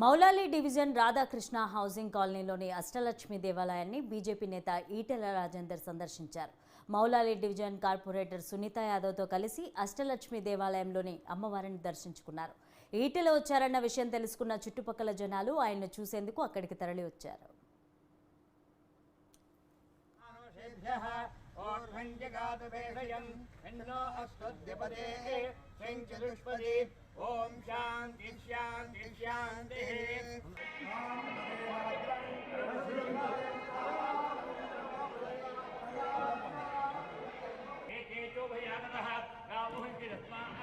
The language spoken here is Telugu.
మౌలాలి డివిజన్ రాధాకృష్ణ హౌసింగ్ కాలనీలోని అష్టలక్ష్మి దేవాలయాన్ని బీజేపీ నేత ఈటెల రాజేందర్ సందర్శించారు మౌలాలి డివిజన్ కార్పొరేటర్ సునీత యాదవ్తో కలిసి అష్టలక్ష్మి దేవాలయంలోని అమ్మవారిని దర్శించుకున్నారు ఈటెల వచ్చారన్న విషయం తెలుసుకున్న చుట్టుపక్కల జనాలు ఆయన్ను చూసేందుకు అక్కడికి తరలి వచ్చారు ఎన్నో सिंह चतुष्पदे ओम शांति शांति शांति भयानः रामोहञ्चिदस्माः